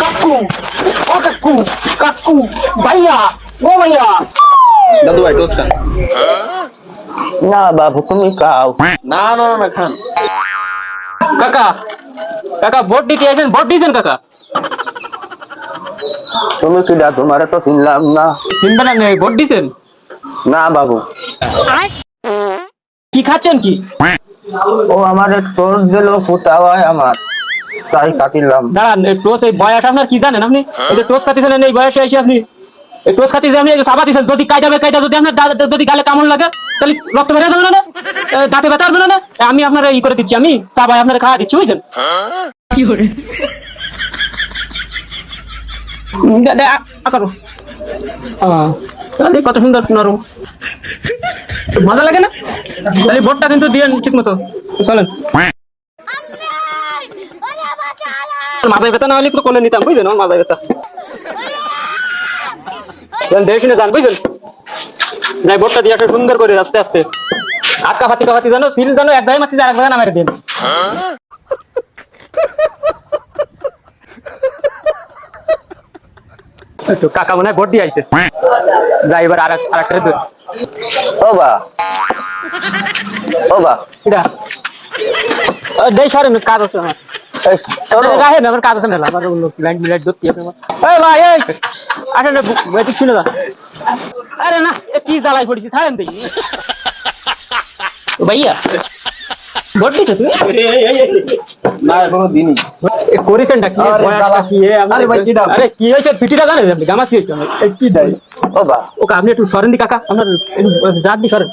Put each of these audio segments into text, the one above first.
কাকু ও কাকু কাকু ভাইয়া ও ভাইয়া দাদু ভাই টোস্ট খান না বাবু তুমি খাও না না না, না খান কাকা কাকা ভোট দিতে আছেন ভোট দিয়েছেন কাকা তুমি কি দা তোমার তো চিনলাম না চিনবেন না ভোট দিয়েছেন না বাবু কি খাচ্ছেন কি ও আমাদের টোস দিল ফুটা হয় আমার তাই কাটিলাম। দাঁড়ান এই টোস এই বয়স আপনার কি জানেন আপনি? এই যে টোস খাচ্ছেন এই বয়সে এসে আপনি এই টোস খাচ্ছেন আপনি এই যে সাবা দিচ্ছেন যদি কাইটাবে কাইটা যদি আপনার যদি গালে কামড় লাগে তাহলে রক্ত বেরিয়ে যাবে না দাঁতে ব্যথা আসবে না আমি আপনার ই করে দিচ্ছি আমি সাবাই আপনার খাওয়া দিচ্ছি বুঝছেন আ- আ করো। তাহলে কত সুন্দর নরম। মজা লাগে না? তাহলে ভোটটা কিন্তু দিয়েন ঠিক মতো। চলেন। মাথায় ব্যথা না হলে একটু কোলে নিতাম বুঝলেন আমার মাথায় ব্যথা। দেখে শুনে যান বুঝলেন? যাই ভোটটা দিয়ে সুন্দর করে আস্তে আস্তে। আটকা ফাতি কাফাতি জানো সিল জানো এক ধারে মাতি আর এক নামের দিন। তো কাকা মনে হয় ভোট দিয়ে আইছে। যাই এবার আর এক- আর একটা দূর ও বা ও বা এটা দেই সরেন কাজ আছে আমার। এই, চলো। রাহে না আমার কাজ আছে না আমার লাইন মিলাইট ধরতে হবে এই ভাই এই। আসেন বেটি শুনে যা। আরে না এ কি জ্বালাই পড়েছি ছাড়েন দেই ভাইয়া ভোট দিছো তুমি? না এখনও দিনই এ করেছেনটা কি কি আপনি- আরে ভাই, কি দাম? আরে কি হয়েছে? পিটিটা জানেন আপনি? গামাসি হয়েছে কি দেয় ও বা। ওকে আপনি একটু সরেন দি কাকা। আপনার জাত দি সরেন।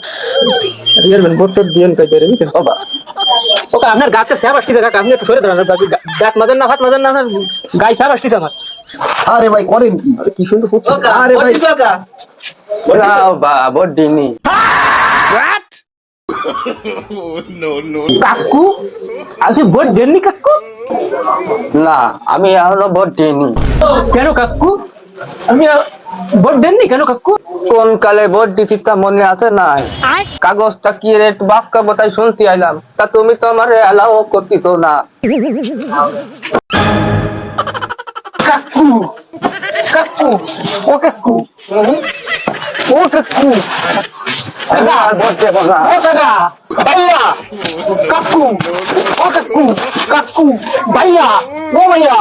রিয়ারবেন ভোট টোট দিয়েন বুঝছেন? ও বা। ওকে আপনার গাতে স্যাব আসছে কাকা আপনি একটু সরে দাঁত মাজান না হাত মাজান না আপনার গায়ে আমার। আরে ভাই করেন কি? আরে কি সুন্দর আরে ভাই। বডিনি কাকু। আপনি ভোট দেননি কাকু না আমি এখনও ভোট দিইনি কেন কাকু? আমি ভোট দেননি কেন কাকু? কোন কালে ভোট দিছি তা মনে আছে নাই? কাগজটা কি রেট? বাস করব তাই শুনতে আইলাম। তা তুমি তো আমার এলাও করতিস না। কাকু কাকু ও কাকু। ও কাকু। আমি ভোট দেবো না। ও কাকা ভাইয়া। কাকু ও কাকু কাকু ভাইয়া ও ভাইয়া।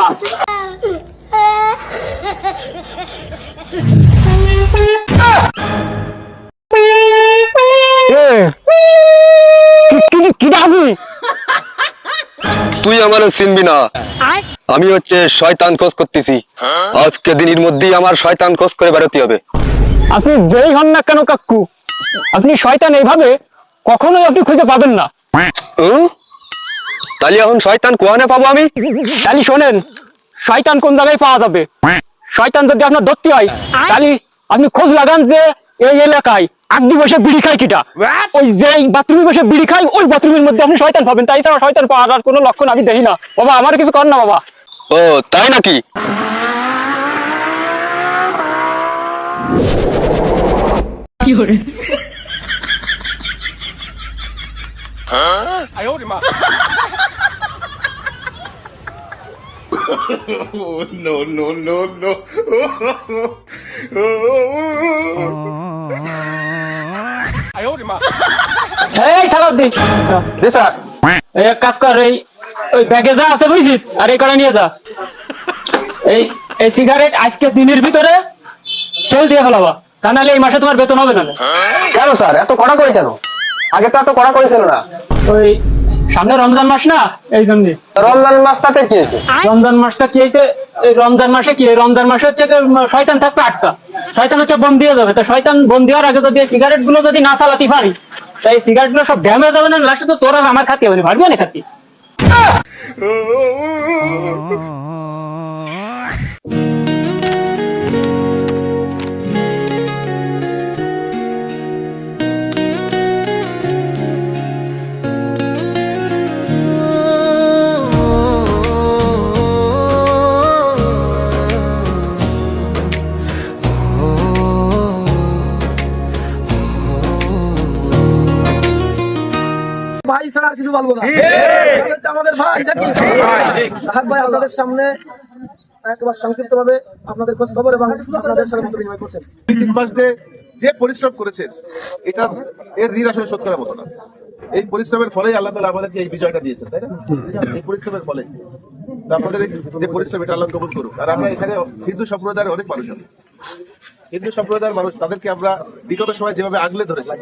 তুই আমার চিনবি না। আমি হচ্ছে শয়তান খোঁজ করতেছি। আজকে দিনের মধ্যেই আমার শয়তান খোঁজ করে বেরোতে হবে। আপনি যেই হন না কেন কাকু? আপনি শয়তান এইভাবে কখনোই আপনি খুঁজে পাবেন না? তাহলে এখন শয়তান কোয়ানে পাবো আমি? তাহলে শোনেন শয়তান কোন জায়গায় পাওয়া যাবে? শয়তান যদি আপনার ধরতে হয় তাহলে আপনি খোঁজ লাগান যে এই এলাকায় আগদি বসে বিড়ি খায় কিটা। ওই যে বাথরুমে বসে বিড়ি খায় ওই বাথরুমের মধ্যে আপনি শয়তান পাবেন। তাই ছাড়া শয়তান পাওয়ার আর কোনো লক্ষণ আমি দেখি না। বাবা আমার কিছু কর না বাবা। ও তাই নাকি? এই সালাউদ্দিন জি স্যার। এই কাজ কর এই ওই ব্যাগে যা আছে বুঝছিস আর এই করে নিয়ে যা। এই এই সিগারেট আজকে দিনের ভিতরে সেল দিয়ে ফেলাবা। তা নাহলে এই মাসে তোমার বেতন হবে না। কেন স্যার? এত কড়া করে কেন? আগে তো এত কড়া করেছিল না। ওই সামনে রমজান মাস না? এই জন্য। রমজান মাসটা কে হয়েছে? রমজান মাসটা কি হয়েছে? এই রমজান মাসে কি? এই রমজান মাসে হচ্ছে শয়তান থাকবে আটকা শয়তান হচ্ছে বন্দি হয়ে যাবে। তো শয়তান বন্দি হওয়ার আগে যদি সিগারেটগুলো যদি না চালাতে পারি তাই সিগারেটগুলো সব ড্যামেজ হবে না? লাস্টে তো তোর আমার খাতি হবে না ভাববি না খাতি? কিছু বলব না। এটা আমাদের ভাই নাকি? সাহাব ভাই আপনাদের সামনে একবার সংক্ষিপ্তভাবে আপনাদের খোঁজ খবর এবং আপনাদের সাথে মত বিনিময় করছেন। তিন মাস যে যে পরিশ্রম করেছেন এটা এর ঋণ আসলে শোধ করার মতো না। এই পরিশ্রমের ফলেই আল্লাহ তালা আমাদেরকে এই বিজয়টা দিয়েছেন তাই না? এই পরিশ্রমের ফলে আপনাদের এই যে পরিশ্রম এটা আল্লাহ কবুল করুক। আর আমরা এখানে হিন্দু সম্প্রদায়ের অনেক মানুষ আছে। হিন্দু সম্প্রদায়ের মানুষ, তাদেরকে আমরা বিগত সময় যেভাবে আগলে ধরেছি,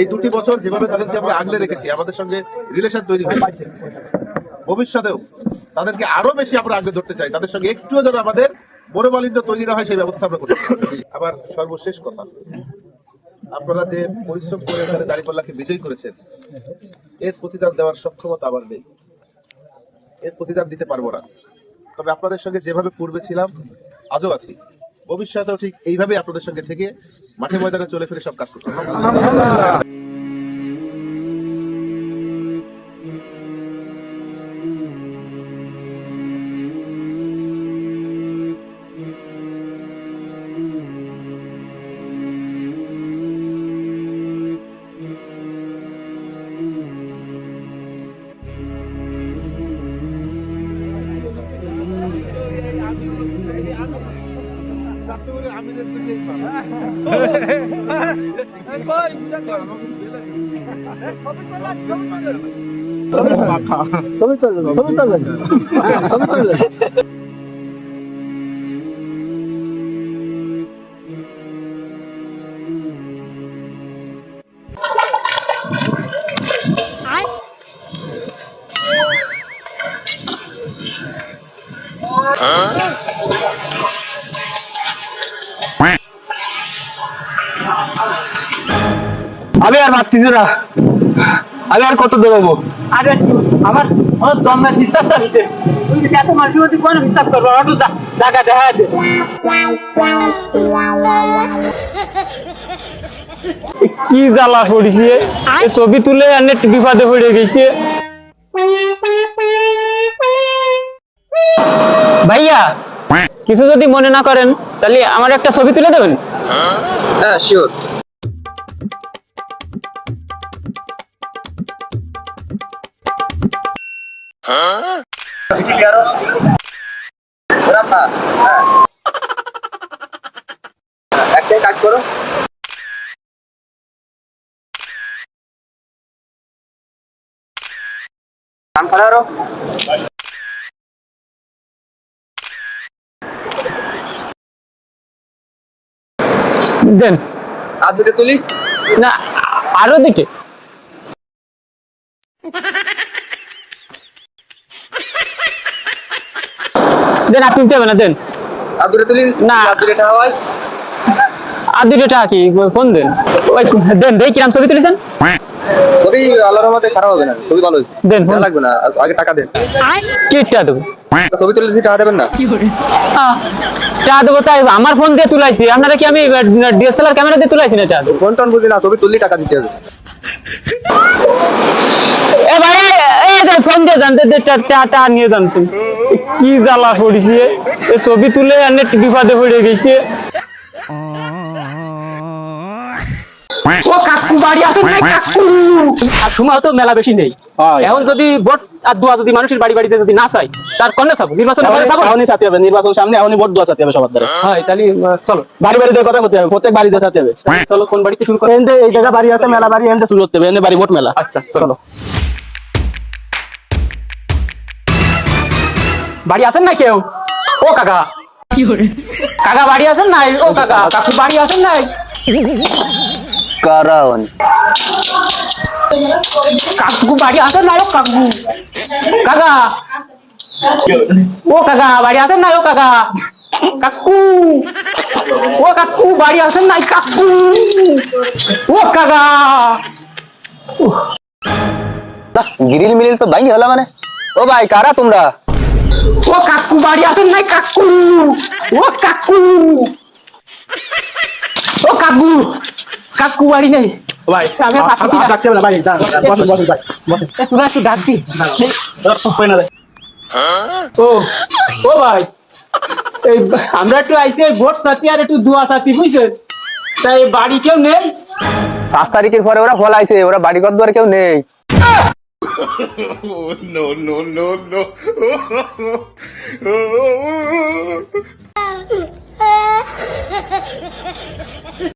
এই দুটি বছর যেভাবে তাদেরকে আমরা আগলে রেখেছি, আমাদের সঙ্গে রিলেশন তৈরি হয়েছে। ভবিষ্যতেও তাদেরকে আরও বেশি আমরা আগলে ধরতে চাই, তাদের সঙ্গে একটুও যেন আমাদের মনোমালিন্য তৈরি না হয়, সেই ব্যবস্থা আমরা করতে আবার সর্বশেষ কথা, আপনারা যে পরিশ্রম করে এখানে দাঁড়িপাল্লাকে বিজয় করেছেন, এর প্রতিদান দেওয়ার সক্ষমতা আমার নেই। এর প্রতিদান দিতে পারব না। তবে আপনাদের সঙ্গে যেভাবে পূর্বে ছিলাম, আজও আছি। ভবিষ্যতেও ঠিক এইভাবে আপনাদের সঙ্গে থেকে মাঠে ময়দানে চলে ফিরে সব কাজ করতে চাই। আমি আর ভাবতেছি না আমি আর কত দেবো আরে আমার আমার জন্মের তুমি যদি এত মাটি মাটি কোন বিশ্বাস করব একটু জায়গা দেখা দে। কি জ্বালা পড়িছে ছবি তুলে বিপদে পড়ে গেছে। ভাইয়া কিছু যদি মনে না করেন তাহলে আমার একটা ছবি তুলে দেবেন? হ্যাঁ শিওর একটাই কাজ করো কান করো দেন। আর দুটো তুলি? না আরও দুটো। দেন আর তুলতে হবে না দেন। না। আর দুটো টাকা হয়। আর দুটো টাকা কি? ফোন দেন। ওই দেন দেই কিরাম ছবি তুলেছেন? ছবি আল্লাহর রহমতে খারাপ হবে না ছবি ভালো হয়েছে। দেন, টাকা লাগবে না আগে টাকা দেন। কিটটা দেবো। ছবি তুলে টাকা দেবেন না। টাকা দেবো তাই আমার ফোন দিয়ে তুলাইছি। আপনারা কি আমি ডিএসএলআর ক্যামেরা দিয়ে তুলাইছি না টাকা ফোন টোন বুঝি না ছবি তুললেই টাকা দিতে হবে। এ ভাই ফোন দিয়ে জানতে নিয়ে কি জ্বালা পড়িছে এ? ছবি তুলে এনে বিপদে পড়ে গেছে। ও কাকু বাড়ি আছে না কাকু। আর সময় তো মেলা বেশি নেই। এখন যদি ভোট আর দোয়া যদি মানুষের বাড়ি বাড়িতে যদি না চাই তার কন্যা চাবো? নির্বাচন করে চাবো? এখনই সাথে হবে নির্বাচন সামনে এখনই ভোট দেওয়া সাথে হবে সবার দ্বারা। হয় তাহলে চলো। বাড়ি বাড়ি যে কথা করতে হবে প্রত্যেক বাড়িতে সাথে হবে। চলো কোন বাড়িতে শুরু করো এনতে এই জায়গা বাড়ি আছে মেলা বাড়ি এনতে শুরু করতে হবে এনে বাড়ি ভোট মেলা। আচ্ছা চলো। বাড়ি আছেন না কেউ? ও কাকা। কাকা বাড়ি আছেন নাই ও কাকা কাকু বাড়ি আছেন নাই কারণ। কাকু বাড়ি আছেন নাই ও কাকু? কাকা। ও কাকা বাড়ি আছেন নাই ও কাকা? কাকু। ও কাকু বাড়ি আছেন নাই কাকু? ও কাকা। গ্রিল মিলিল তো ভাই হলা মানে। ও ভাই কারা তোমরা? ও কাকু বাড়ি আছেন নাই কাকু। ও কাকু। ও কাকু কাকু বাড়ি নেই। ভাই আমি আর না। রাখতে ভাই বসুন বসুন ভাই বসুন। এ, একটু ডাক দি হয় না ভাই। ও ও ভাই এই আমরা একটু আইসি ভোট সাথী আর একটু দুয়া সাথী বুঝছেন? তাই বাড়ি কেউ নেই? পাঁচ তারিখের পরে ওরা ফলাইছে ওরা বাড়ি ঘর দুয়ার কেউ নেই। no, no, no.